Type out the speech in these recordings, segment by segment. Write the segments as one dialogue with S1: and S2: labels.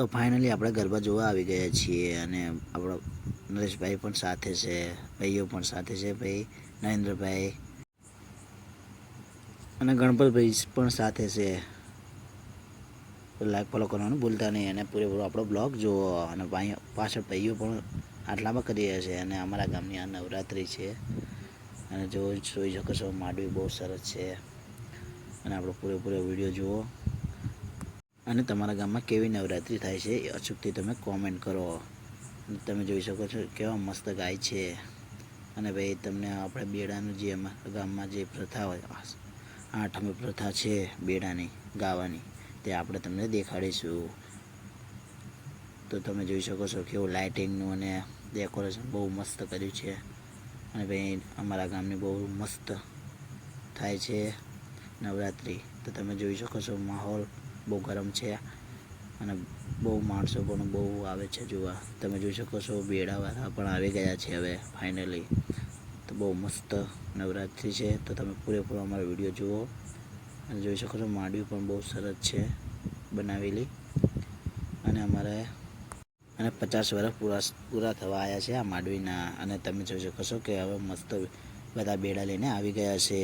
S1: તો ફાઇનલી આપણે ગરબા જોવા આવી ગયા છીએ અને આપણો નરેશભાઈ પણ સાથે છે, ભાઈઓ પણ સાથે છે, ભાઈ નરેન્દ્રભાઈ અને ગણપતભાઈ પણ સાથે છે. લાઈક ફોલો કરવાનું ભૂલતા નહીં અને પૂરેપૂરો આપણો બ્લોગ જુઓ અને પાછળ ભાઈઓ પણ આટલામાં કરી રહ્યા છે અને અમારા ગામની આ નવરાત્રિ છે. અને જો જોઈ શકો છો, માંડવી બહુ સરસ છે. અને આપણો પૂરેપૂરો વીડિયો જુઓ. અને તમારા ગામમાં કેવી નવરાત્રિ થાય છે એ અચૂકથી તમે કોમેન્ટ કરો. તમે જોઈ શકો છો કેવા મસ્ત ગાય છે. અને ભાઈ તમને આપણે બેડાનું જે અમારા ગામમાં જે પ્રથા હોય આઠમી પ્રથા છે બેડાની, ગાવાની, તે આપણે તમને દેખાડીશું. તો તમે જોઈ શકો છો કેવું લાઇટિંગનું અને ડેકોરેશન બહુ મસ્ત કર્યું છે. અને ભાઈ અમારા ગામની બહુ મસ્ત થાય છે નવરાત્રિ. તો તમે જોઈ શકો છો માહોલ બહુ ગરમ છે અને બહુ માણસો પણ બહુ આવે છે જોવા. તમે જોઈ શકો છો બેડાવાળા પણ આવી ગયા છે હવે ફાઇનલી તો બહુ મસ્ત નવરાત્રિ છે. તો તમે પૂરેપૂરો અમારો વીડિયો જુઓ. અને જોઈ શકો છો માંડવી પણ બહુ સરસ છે બનાવેલી. અને અમારે, અને પચાસ વર્ષ પૂરા પૂરા થવા આવ્યા છે આ માંડવીના. અને તમે જોઈ શકો છો કે હવે મસ્ત બધા બેડા લઈને આવી ગયા છે.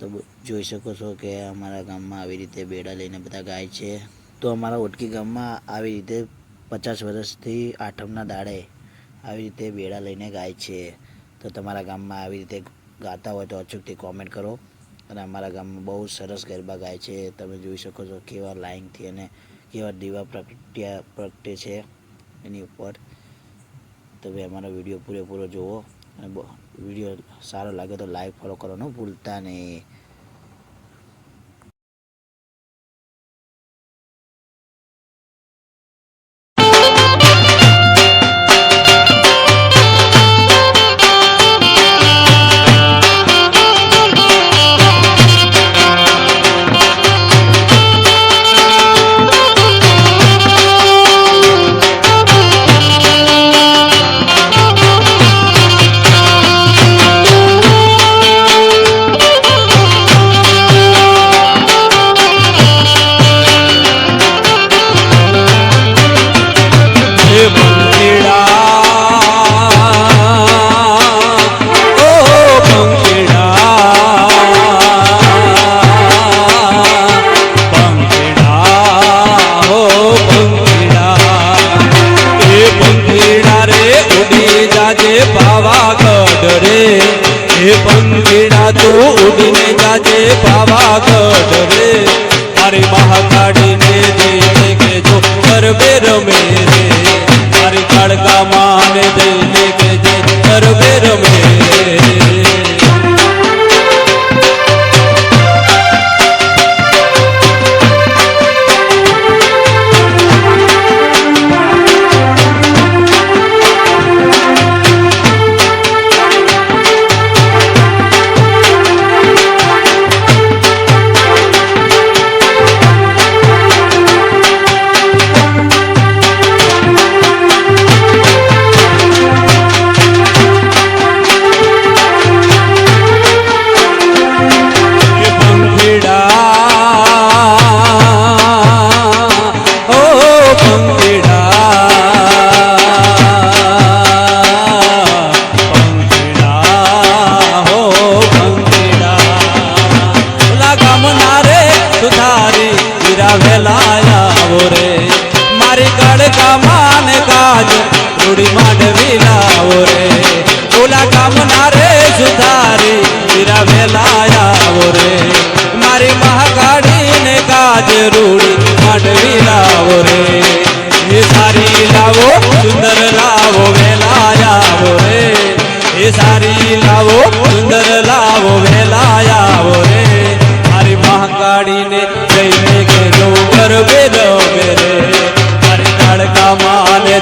S1: તો જોઈ શકો છો કે અમારા ગામમાં આવી રીતે બેડા લઈને બધા ગાય છે. તો અમારા ઓટકી ગામમાં આવી રીતે પચાસ વર્ષથી આઠમના દાડે આવી રીતે બેડા લઈને ગાય છે. તો તમારા ગામમાં આવી રીતે ગાતા હોય તો અચૂકથી કોમેન્ટ કરો. અને અમારા ગામમાં બહુ સરસ ગરબા ગાય છે. તમે જોઈ શકો છો કેવા લાઈનથી અને કેવા દીવા પ્રગટ્યા, પ્રગટે છે એની ઉપર. તમે અમારો વીડિયો પૂરેપૂરો જુઓ અને વિડીયો સારો લાગે તો લાઈક ફોલો કરવાનું ભૂલતા નહીં
S2: ગરબે આવો રે મારી મહાકાળી ને કાજ રૂડી માંડવી લાવો રે એ સારી લાવો, સુંદર લાવો વેલા આવો રે એ સારી લાવો, સુંદર લાવો વેલા રે મારી મહાકાળીને જઈને કે ગરબે રે મારી કાળકા માને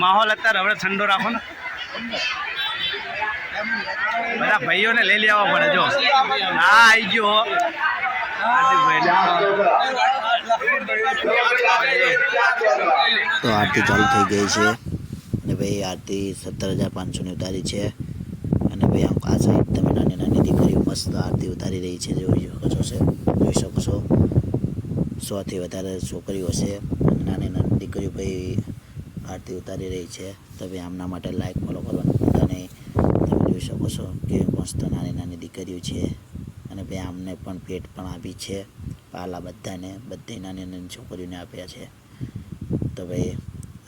S3: માહોલ અત્યારે હવે ઠંડો રાખો ને. બધા ભાઈઓને લઈ લેવા પડે, જો. હા આવી ગયો
S1: તો આરતી ચાલુ થઈ ગઈ છે. અને ભાઈ, આરતી સત્તર હજાર પાંચસોની ઉતારી છે. અને ભાઈ, આમ આ સાઈડ તમે નાની નાની દીકરીઓ મસ્ત આરતી ઉતારી રહી છે. જોઈ શકો છો જોઈ શકો છો. સોથી વધારે છોકરીઓ છે. નાની નાની દીકરીઓ ભાઈ આરતી ઉતારી રહી છે. તો ભાઈ આમના માટે લાઈક ફોલો કરવાનું ભૂલતા નહીં. તમે જોઈ શકો છો કે મસ્ત નાની નાની દીકરીઓ છે અને ભાઈ આમને પણ ભેટ પણ આપી છે. પાલા બધાને, બધી નાની નાની છોકરીઓને આપ્યા છે. તો ભાઈ,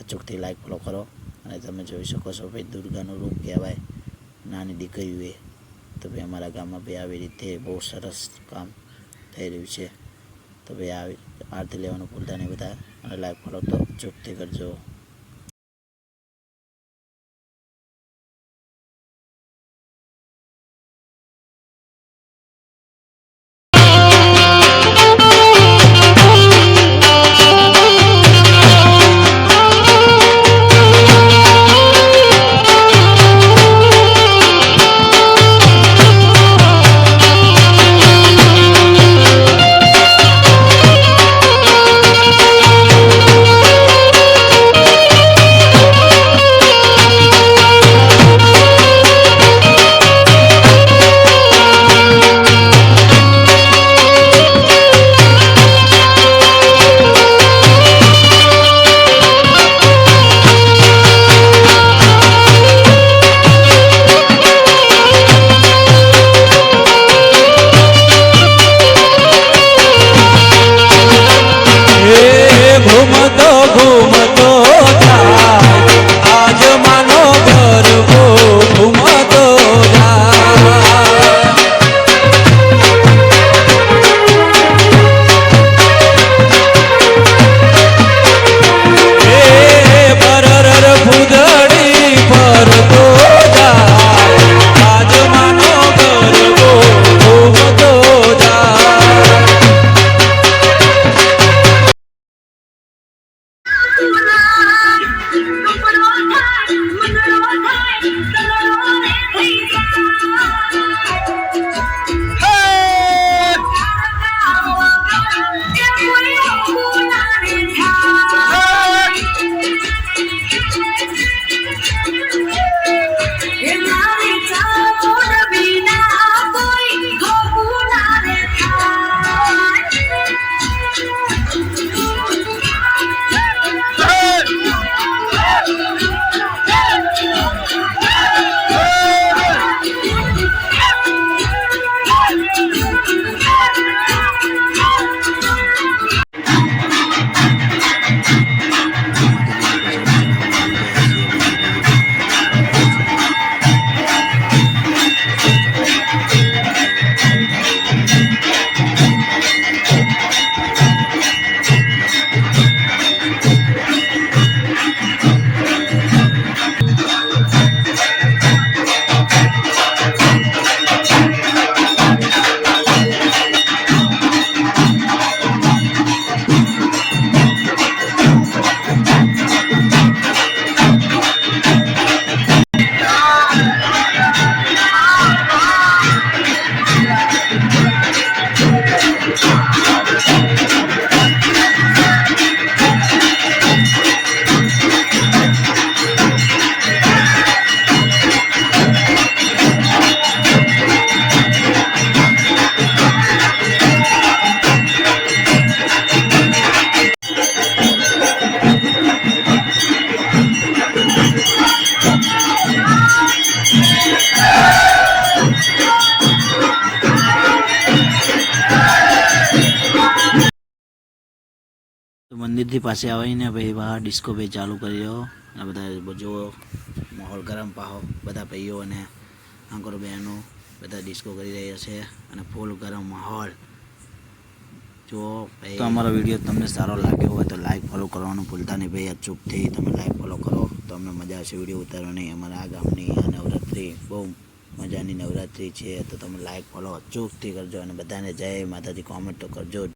S1: અચૂકથી લાઈક ફોલો કરો. અને તમે જોઈ શકો છો ભાઈ, દુર્ગાનું રૂપ કહેવાય નાની દીકરીઓએ. તો ભાઈ, અમારા ગામમાં ભાઈ આવી રીતે બહુ સરસ કામ થઈ રહ્યું છે. તો ભાઈ, આવી આરતી લેવાનું ભૂલતા નહીં બધા. અને લાઈક ફોલો તો ચૂકથી કરજો. મંદિરથી પાસે આવીને ભાઈ બહાર ડિસ્કો ભાઈ ચાલુ કર્યો. અને બધા જુઓ, માહોલ ગરમ પાહો, બધા ભાઈઓ અને આંકરો બહેનો બધા ડિસ્કો કરી રહ્યા છે અને ફૂલ ગરમ માહોલ. જો ભાઈ. તો અમારો વીડિયો તમને સારો લાગ્યો હોય તો લાઈક ફોલો કરવાનું ભૂલતા નહીં ભાઈ. અચૂકથી તમે લાઈક ફોલો કરો. તો અમને મજા આવશે વીડિયો ઉતારવાની અમારા આ ગામની નવરાત્રિ, બહુ મજાની નવરાત્રિ છે. તો તમે લાઈક ફોલો અચૂકથી કરજો અને બધાને જય માતાજી. કોમેન્ટ તો કરજો.